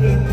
Thank you.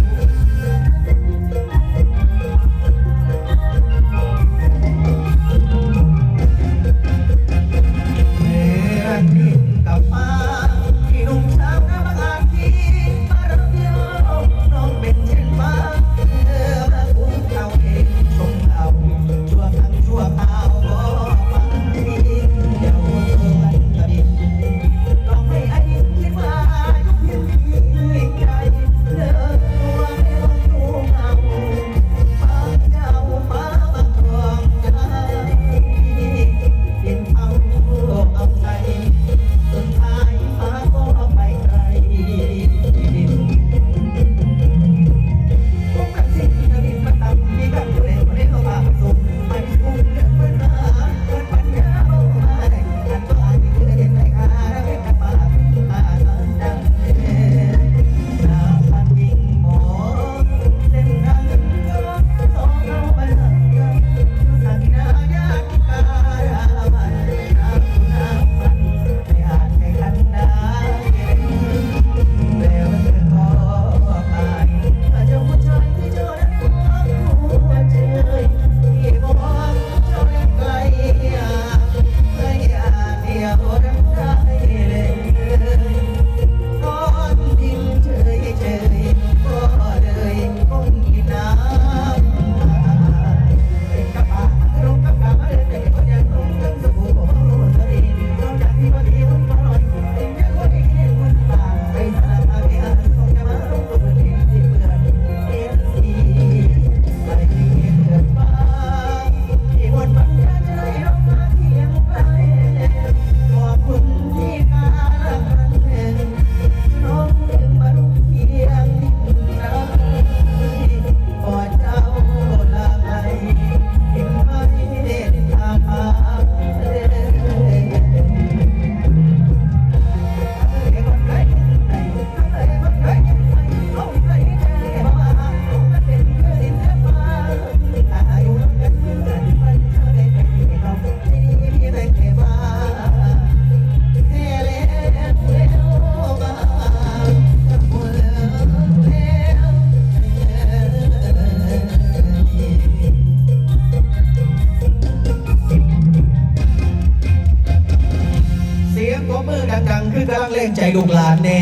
ดังๆ คือกำลังเล่นใจลูกหลานแน่